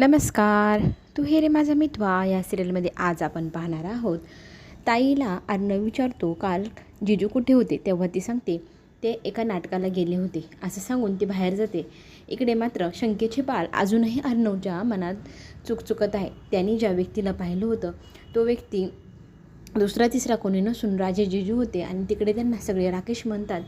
नमस्कार. तू हे रे माझा मितवा या सिरियलमध्ये आज आपण पाहणार आहोत. ताईला अर्णव विचारतो काल जिजू कुठे होते? तेव्हा ती सांगते ते एका नाटकाला गेले होते. असं सांगून ती बाहेर जाते. इकडे मात्र शंकेचे पाल अजूनही अर्णवच्या मनात चुकचुकत आहे. त्यांनी ज्या व्यक्तीला पाहिलं होतं तो व्यक्ती दुसरा तिसरा कोणी नसून राजे जिजू होते आणि तिकडे त्यांना सगळे राकेश म्हणतात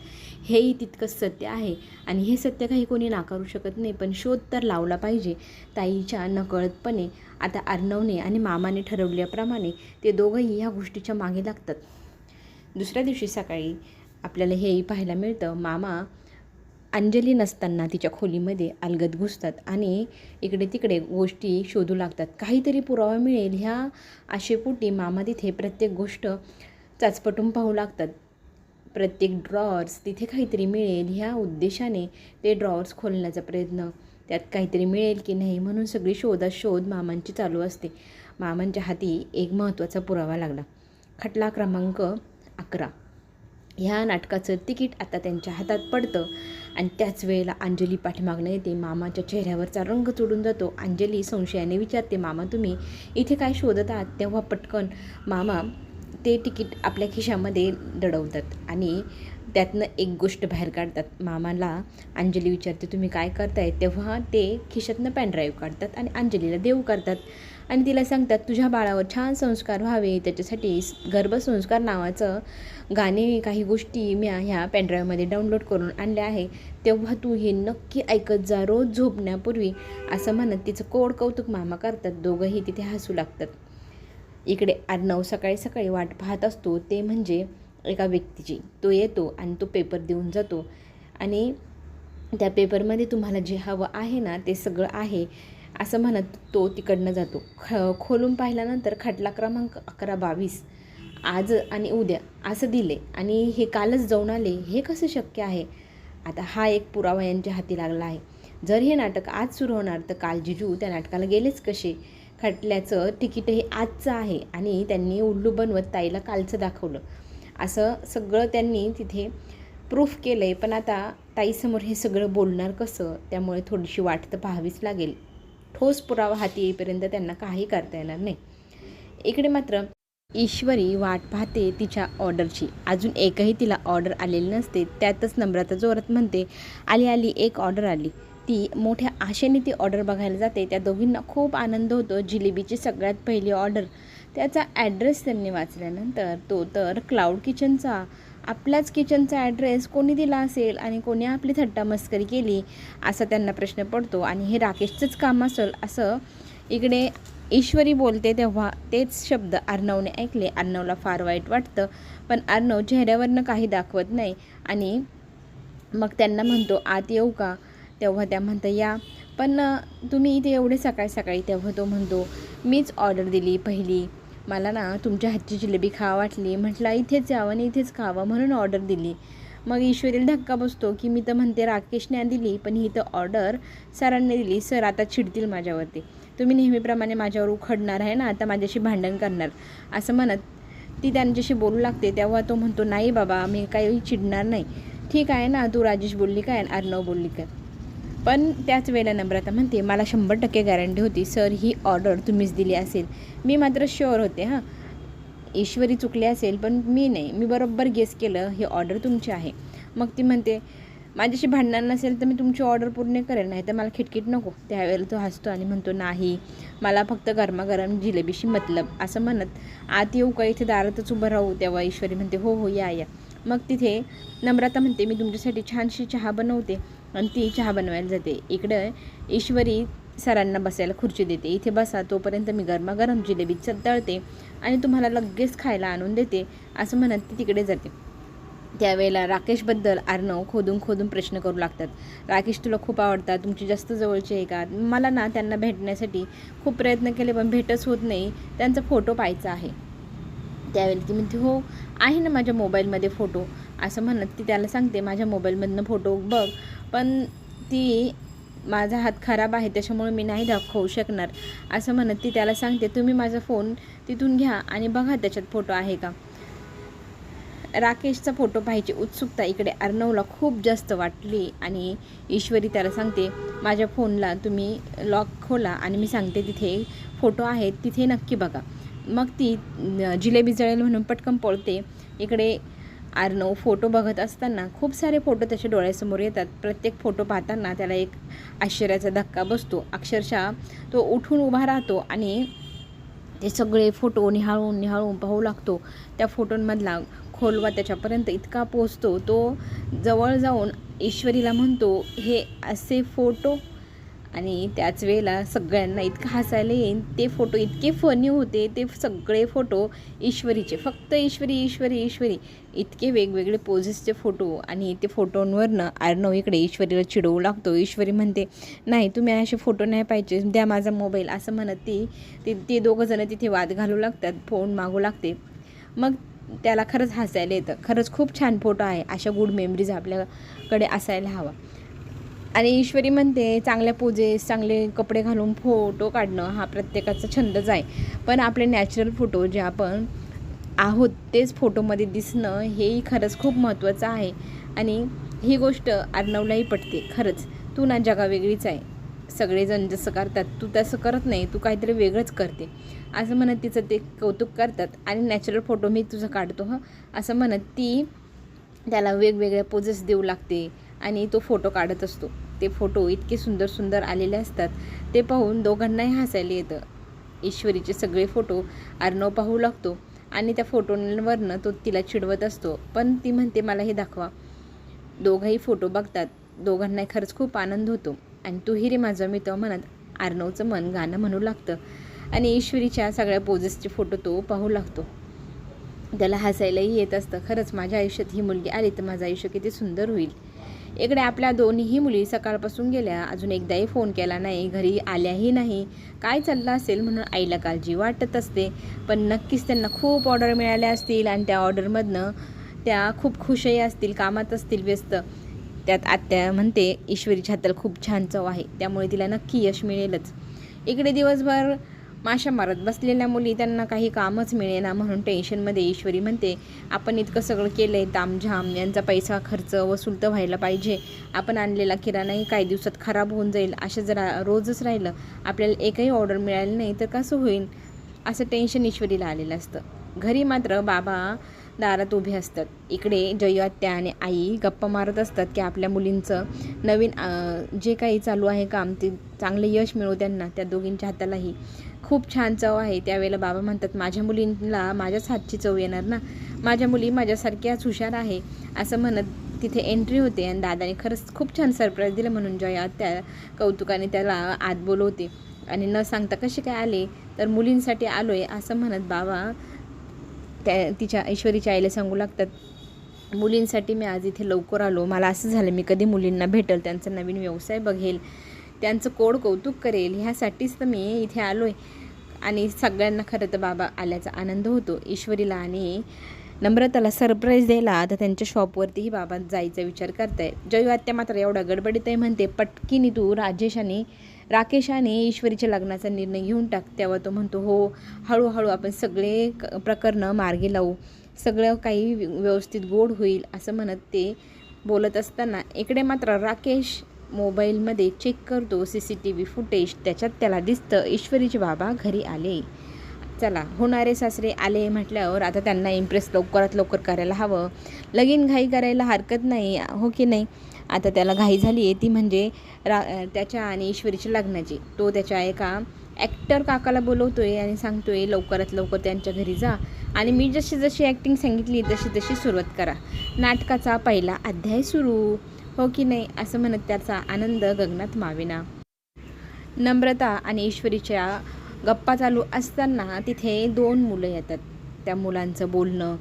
हेही तितकंच सत्य आहे आणि हे सत्य काही कोणी नाकारू शकत नाही पण शोध तर लावला पाहिजे ताईच्या नकळतपणे. आता अर्णवने आणि मामाने ठरवल्याप्रमाणे ते दोघंही ह्या गोष्टीच्या मागे लागतात. दुसऱ्या दिवशी सकाळी आपल्याला हेही पाहायला मिळतं मामा अंजली नसताना तिच्या खोलीमध्ये अलगद घुसतात आणि इकडे तिकडे गोष्टी शोधू लागतात. काहीतरी पुरावा मिळेल ह्या आशेपोटी मामा तिथे प्रत्येक गोष्ट चाचपटून पाहू लागतात. प्रत्येक ड्रॉवर्स तिथे काहीतरी मिळेल ह्या उद्देशाने ते ड्रॉवर्स खोलण्याचा प्रयत्न त्यात काहीतरी मिळेल की नाही म्हणून सगळी शोधात शोध मामांची चालू असते. मामांच्या हाती एक महत्त्वाचा पुरावा लागला. खटला क्रमांक अकरा. ह्या नाटकाचं तिकीट आता त्यांच्या हातात पडतं. आणि त्याच वेळेला अंजली पाठीमागणं येते. मामाच्या चेहऱ्यावरचा रंग चढून जातो. अंजली संशयाने विचारते मामा तुम्ही इथे काय शोधत आहात? तेव्हा पटकन मामा ते तिकीट आपल्या खिशामध्ये दडवतात आणि त्यातनं एक गोष्ट बाहेर काढतात. मामाला अंजली विचारते तुम्ही काय करताय? तेव्हा ते खिशातनं पॅनड्राईव्ह काढतात आणि अंजलीला देऊ करतात. आणि तिला सांगतात तुझ्या बाळावर छान संस्कार व्हावे. त्याच्यासाठी गर्भसंस्कार नावाचं गाणे काही गोष्टी मी ह्या पॅनड्राईव्हमध्ये डाउनलोड करून आणल्या आहे. तेव्हा तू हे नक्की ऐकत जा. रोज झोपण्यापूर्वी असं म्हणत तिचं कोड कौतुक मामा करतात. दोघंही तिथे हसू लागतात. इकडे अर्णव सकाळी सकाळी वाट पाहत असतो. ते म्हणजे एका व्यक्तीची. तो येतो आणि तो पेपर देऊन जातो. आणि त्या पेपरमध्ये तुम्हाला जे हवं आहे ना ते सगळं आहे असं म्हणत तो तिकडनं जातो. ख खोलून पाहिल्यानंतर खटला क्रमांक अकरा बावीस. आज आणि उद्या असं दिले. आणि हे कालच जाऊन आले. हे कसं शक्य आहे? आता हा एक पुरावा यांच्या हाती लागला आहे. जर हे नाटक आज सुरू होणार तर काल जिजू त्या नाटकाला गेलेच कसे? खटल्याचं तिकीट हे आजचं आहे. आणि त्यांनी उल्लू बनवत ताईला कालचं दाखवलं. असं सगळं त्यांनी तिथे प्रूफ केलं आहे पण आता ताईसमोर हे सगळं बोलणार कसं? त्यामुळे थोडीशी वाट तर पाहावीच लागेल. ठोस पुरावा हाती येईपर्यंत त्यांना काही करता येणार नाही. इकडे मात्र ईश्वरी वाट पाहते तिच्या ऑर्डरची. अजून एकही तिला ऑर्डर आलेली नसते. त्यातच नम्रता जोरात म्हणते आली आली एक ऑर्डर आली. ती मोठ्या आशेने ती ऑर्डर बघायला जाते. त्या दोघींना खूप आनंद होतो. जिलेबीची सगळ्यात पहिली ऑर्डर त्याचा ॲड्रेस त्यांनी वाचल्यानंतर तो तर क्लाउड किचनचा आपल्याच किचनचा ॲड्रेस कोणी दिला असेल आणि कोणी आपली थट्टा मस्करी केली असा त्यांना प्रश्न पडतो. आणि हे राकेशचंच काम असेल असं इकडे ईश्वरी बोलते तेव्हा तेच शब्द अर्णवने ऐकले. अर्णवला फार वाईट वाटतं पण अर्णव चेहऱ्यावरनं काही दाखवत नाही. आणि मग त्यांना म्हणतो आत येऊ का? तेव्हा त्या म्हणतं या. पण तुम्ही इथे एवढे सकाळी सकाळी तेव्हा तो म्हणतो मीच ऑर्डर दिली पहिली. मला ना तुमच्या हातची जिलेबी खावा वाटली. म्हटलं इथेच यावं आणि इथेच खावं म्हणून ऑर्डर दिली. मग ईश्वरीला धक्का बसतो की मी तर म्हणते राकेशने दिली पण ही तर ऑर्डर सरांनी दिली. सर आता चिडतील माझ्यावरती. तुम्ही नेहमीप्रमाणे माझ्यावर उखडणार आहे ना आता माझ्याशी भांडण करणार. असं म्हणत ती त्यांच्याशी बोलू लागते. तेव्हा तो म्हणतो नाही बाबा मी काही चिडणार नाही. ठीक आहे ना तू राजेश बोलली काय अर्णव बोलली काय? पण त्याच वेळेला नम्रता म्हणते मला शंभर टक्के गॅरंटी होती सर ही ऑर्डर तुम्हीच दिली असेल. मी मात्र शुअर होते हां ईश्वरी चुकली असेल पण मी नाही मी बरोबर गेस केलं ही ऑर्डर तुमची आहे. मग ती म्हणते माझ्याशी भांडणार नसेल तर मी तुमची ऑर्डर पूर्ण करेल नाही तर मला खिटखिट नको. त्यावेळेला तो हसतो आणि म्हणतो नाही मला फक्त गरमागरम जिलेबीशी मतलब असं म्हणत. आत येऊ का इथे दारातच उभं राहू तेव्हा ईश्वरी म्हणते हो हो या या. मग तिथे नम्रता म्हणते मी तुमच्यासाठी छानशी चहा बनवते. आणि ती चहा बनवायला जाते. इकडं ईश्वरी सरांना बसायला खुर्ची देते. इथे बसा तोपर्यंत मी गरमागरम जिलेबी तळते आणि तुम्हाला लगेच खायला आणून देते असं म्हणत ती तिकडे जाते. त्यावेळेला राकेशबद्दल अर्णव खोदून खोदून प्रश्न करू लागतात. राकेश तुला खूप आवडतात. तुमची जास्त जवळचे आहे का? मला ना त्यांना भेटण्यासाठी खूप प्रयत्न केले पण भेटच होत नाही. त्यांचा फोटो पाहायचा आहे. त्यावेळी ती म्हणते हो आहे ना माझ्या मोबाईलमध्ये फोटो. असं म्हणत ती त्याला सांगते माझ्या मोबाईलमधनं फोटो बघ. पण ती माझा हात खराब आहे त्याच्यामुळे मी नाही दाखवू शकणार. असं म्हणत ती त्याला सांगते तुम्ही माझा फोन तिथून घ्या आणि बघा त्याच्यात फोटो आहे का. राकेशचा फोटो पाहिजे उत्सुकता इकडे अर्णवला खूप जास्त वाटली आणि ईश्वरी त्याला सांगते माझ्या फोनला तुम्ही लॉक खोला आणि मी सांगते तिथे फोटो आहेत तिथे नक्की बघा. मग ती जिलेबी जळेल म्हणून पटकन पळते. इकडे आर्नव फोटो बघत असताना खूप सारे फोटो त्याच्या डोळ्यासमोर येतात. प्रत्येक फोटो पाहताना त्याला एक आश्चर्याचा धक्का बसतो. अक्षरशः तो उठून उभा राहतो आणि ते सगळे फोटो निहाळून निहाळून पाहू लागतो. त्या फोटोंमधला खोलवा त्याच्यापर्यंत इतका पोचतो तो जवळ जाऊन ईश्वरीला म्हणतो हे असे फोटो आणि त्याच वेळेला सगळ्यांना इतकं हसायला येईन. ते फोटो इतके फनी होते ते सगळे फोटो ईश्वरीचे. फक्त ईश्वरी ईश्वरी ईश्वरी. इतके वेगवेगळे पोझेसचे फोटो आणि ते फोटोंवरनं आर्णव इकडे ईश्वरीला चिडवू लागतो. ईश्वरी म्हणते नाही तुम्ही असे फोटो नाही पाहिजे. द्या माझा मोबाईल असं म्हणत ती ते ते दोघंजणं तिथे वाद घालू लागतात फोन मागू लागते. मग त्याला खरंच हसायला येतं. खरंच खूप छान फोटो आहे. अशा गुड मेमरीज आपल्याकडे असायला हवा. आणि ईश्वरी म्हणते चांगल्या पोजेस चांगले कपडे घालून फोटो काढणं हा प्रत्येकाचा छंदच आहे. पण आपले नॅचरल फोटो जे आपण आहोत तेच फोटोमध्ये दिसणं हेही खरंच खूप महत्त्वाचं आहे. आणि ही गोष्ट अर्णवलाही पटते खरंच. तू ना जगा वेगळीच आहे. सगळेजण जसं करतात तू तसं करत नाही तू काहीतरी वेगळंच करते. असं म्हणत तिचं ते कौतुक करतात. आणि नॅचरल फोटो मी तुझं काढतो हं. असं म्हणत ती त्याला वेगवेगळ्या पोजेस देऊ लागते आणि तो फोटो काढत असतो. ते फोटो इतके सुंदर सुंदर आलेले असतात ते पाहून दोघांनाही हसायला येतं. ईश्वरीचे सगळे फोटो अर्णव पाहू लागतो आणि त्या फोटोंवरनं तो तिला चिडवत असतो पण ती म्हणते मला हे दाखवा. दोघंही फोटो बघतात दोघांनाही खरंच खूप आनंद होतो. आणि तू रे माझा मित्र म्हणत अर्णवचं मन गाणं म्हणू लागतं आणि ईश्वरीच्या सगळ्या पोजेसचे फोटो तो पाहू लागतो. त्याला हसायलाही येत असतं खरंच माझ्या आयुष्यात ही मुलगी आली तर माझं आयुष्य किती सुंदर होईल. इकडे आपल्या दोन्हीही मुली सकाळपासून गेल्या. अजून एकदाही फोन केला नाही. घरी आल्याही नाही. काय चाललं असेल म्हणून आईला काळजी वाटत असते. पण नक्कीच त्यांना खूप ऑर्डर मिळाल्या असतील आणि त्या ऑर्डरमधनं त्या खूप खुशही असतील कामात असतील व्यस्त. त्यात आत्या म्हणते ईश्वरी हाताला खूप छान चव आहे. त्यामुळे तिला नक्की यश मिळेलच. इकडे दिवसभर माशा मारत बसलेल्या मुली त्यांना काही कामच मिळेना म्हणून टेन्शनमध्ये ईश्वरी म्हणते आपण इतकं सगळं केलं आहे तामझाम यांचा पैसा खर्च वसूल तर व्हायला पाहिजे. आपण आणलेला किराणाही काही दिवसात खराब होऊन जाईल असं जरा रोजच राहिलं. आपल्याला एकही ऑर्डर मिळाली नाही तर कसं होईल? असं टेन्शन ईश्वरीला आलेलं असतं. घरी मात्र बाबा दारात उभे असतात. इकडे जयू आणि आई गप्पा मारत असतात की आपल्या मुलींचं नवीन जे काही चालू आहे काम ते चांगले यश मिळू त्यांना त्या दोघींच्या हातालाही. खूप छान चव आहे. त्यावेळेला बाबा म्हणतात माझ्या मुलींना माझ्याच हातची चव येणार ना. माझ्या मुली माझ्यासारख्याच हुशार आहे. असं म्हणत तिथे एंट्री होते आणि दादाने खरंच खूप छान सरप्राईज दिलं म्हणून जया त्या कौतुकाने त्याला आत बोलवते. आणि न सांगता कसे काय आले? तर मुलींसाठी आलो आहे असं म्हणत बाबा त्या तिच्या ऐश्वरीच्या आईला सांगू लागतात मुलींसाठी मी आज इथे लवकर आलो. मला असं झालं मी कधी मुलींना भेटेल त्यांचा नवीन व्यवसाय बघेल. त्यांचं कोड कौतुक करेल ह्यासाठीच तर मी इथे आलो आहे आणि सगळ्यांना खरं तर बाबा आल्याचा आनंद होतो. ईश्वरीला आणि नम्रताला सरप्राईज द्यायला तर त्यांच्या शॉपवरतीही बाबा जायचा विचार करताय. जयू आत्या मात्र एवढा गडबडीत आहे म्हणते पटकीनी तू राजेश आणि राकेश आणि ईश्वरीच्या लग्नाचा निर्णय घेऊन टाक. तेव्हा तो म्हणतो हो हळूहळू आपण सगळे क- प्रकरणं मार्गी लावू. सगळं काही व्यवस्थित गोड होईल असं म्हणत ते बोलत असताना इकडे मात्र राकेश मोबाईलमध्ये चेक करतो C C T V footage त्याच्यात त्याला दिसतं ईश्वरीचे बाबा घरी आले. चला होणारे सासरे आले म्हटल्यावर आता त्यांना इम्प्रेस लवकरात लवकर करायला हवं. लगीन घाई करायला हरकत नाही हो की नाही? आता त्याला घाई झाली आहे ती म्हणजे रा त्याच्या आणि ईश्वरीच्या लग्नाची. तो त्याच्या एका ॲक्टर काकाला बोलवतो आहे आणि सांगतो आहे लवकरात लवकर त्यांच्या घरी जा आणि मी जशी जशी ॲक्टिंग सांगितली तशी तशी सुरुवात करा. नाटकाचा पहिला अध्याय सुरू. हो की नाही असं म्हणत त्याचा आनंद गगनात माविना. नम्रता आणि ईश्वरीच्या गप्पा चालू असताना तिथे दोन मुलं येतात. त्या मुलांचं बोलणं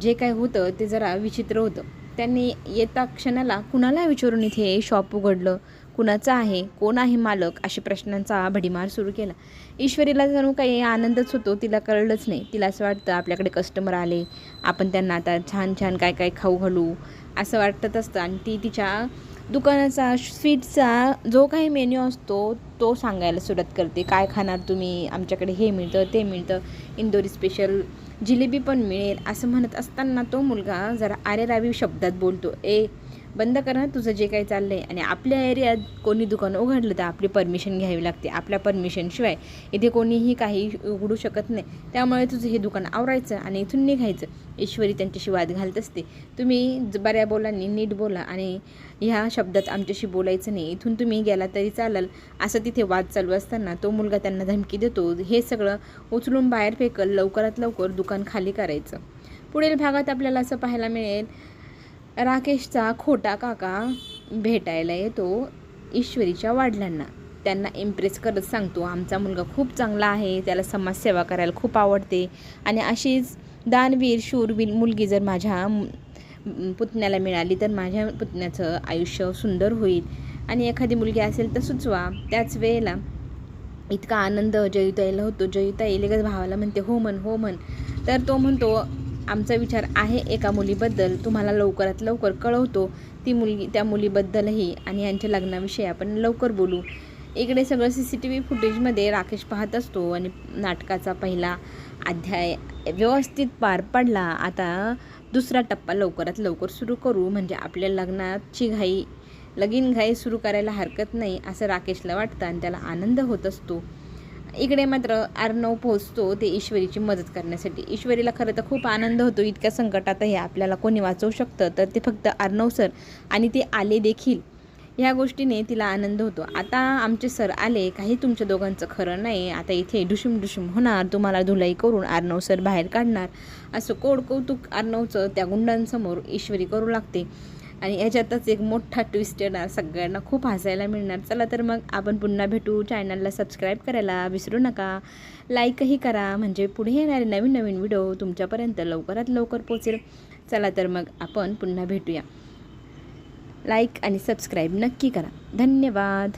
जे काय होतं ते जरा विचित्र होतं. त्यांनी येता क्षणाला कुणाला विचारून इथे शॉप उघडलं? कुणाचं आहे? कोण आहे मालक? अशा प्रश्नांचा भडीमार सुरू केला. ईश्वरीला जणू काही आनंदच होतो तिला कळलंच नाही. तिला असं वाटतं आपल्याकडे कस्टमर आले. आपण त्यांना आता छान छान काय काय खाऊ घालू. असं वाटत असतं. आणि ती तिच्या दुकानाचा स्वीटचा जो काही मेन्यू असतो तो सांगायला सुरुवात करते. काय खाणार तुम्ही? आमच्याकडे हे मिळतं ते मिळतं. इंदोरी स्पेशल जिलेबी पण मिळेल. असं म्हणत असताना तो मुलगा जरा आरेरावी शब्दात बोलतो. ए बंद करा तुझं जे काही चाललं आहे आणि आपल्या एरियात कोणी दुकान उघडलं तर आपली परमिशन घ्यावी लागते. आपल्या परमिशनशिवाय इथे कोणीही काही उघडू शकत नाही. त्यामुळे तुझं हे दुकान आवरायचं आणि इथून निघायचं. ईश्वरी त्यांच्याशी वाद घालत असते. तुम्ही ज- बऱ्या बोलांनी नीट बोला आणि ह्या शब्दात आमच्याशी बोलायचं नाही. इथून तुम्ही गेला तरी चालेल. असं तिथे वाद चालू असताना तो मुलगा त्यांना धमकी देतो. हे सगळं उचलून बाहेर फेकल लवकरात लवकर दुकान खाली करायचं. पुढील भागात आपल्याला असं पाहायला मिळेल राकेशचा खोटा काका भेटायला येतो ईश्वरीच्या वडिलांना. त्यांना इम्प्रेस करत सांगतो आमचा मुलगा खूप चांगला आहे त्याला समाजसेवा करायला खूप आवडते. आणि अशीच दानवीर शूरवीर मुलगी जर माझ्या पुतण्याला मिळाली तर माझ्या पुतण्याचं आयुष्य सुंदर होईल. आणि एखादी मुलगी असेल तर सुचवा. त्याच वेळेला इतका आनंद जयुताईला होतो. जयुताई लगेच भावाला म्हणते हो म्हण हो म्हण. तर तो म्हणतो आमचा विचार आहे एका मुलीबद्दल. तुम्हाला लवकरात लवकर कळवतो ती मुलगी त्या मुलीबद्दलही आणि यांच्या लग्नाविषयी आपण लवकर बोलू. इकडे सगळं सी सी टी व्ही फुटेजमध्ये राकेश पाहत असतो आणि नाटकाचा पहिला अध्याय व्यवस्थित पार पडला. आता दुसरा टप्पा लवकरात लवकर सुरू करू. म्हणजे आपल्या लग्नाची घाई लगीन घाई सुरू करायला हरकत नाही असं राकेशला वाटतं आणि त्याला आनंद होत असतो. इकडे मात्र अर्णव पोहोचतो ते ईश्वरीची मदत करण्यासाठी. ईश्वरीला खरं तर खूप आनंद होतो इतक्या संकटातही आपल्याला कोणी वाचवू शकतं तर ते फक्त अर्णव सर आणि ते आले देखील. ह्या गोष्टीने तिला आनंद होतो. आता आमचे सर आले काही तुमच्या दोघांचं खरं नाही. आता इथे डुशुम डुशुम होणार तुम्हाला धुलाई करून अर्णव सर बाहेर काढणार. असं कोड कौतुक अर्णवचं त्या गुंडांसमोर ईश्वरी करू लागते. आणि याच्यातच एक मोठा ट्विस्ट येणार सगळ्यांना. खूप हसायला मिळणार. चला तर मग आपण पुन्हा भेटू चॅनलला सबस्क्राईब करायला. विसरू नका. लाईकही करा. म्हणजे पुढे येणारे नवीन नवीन व्हिडिओ तुमच्यापर्यंत लवकरात लवकर पोचेल चला तर मग आपण पुन्हा भेटूया. लाईक आणि सबस्क्राईब नक्की करा. धन्यवाद.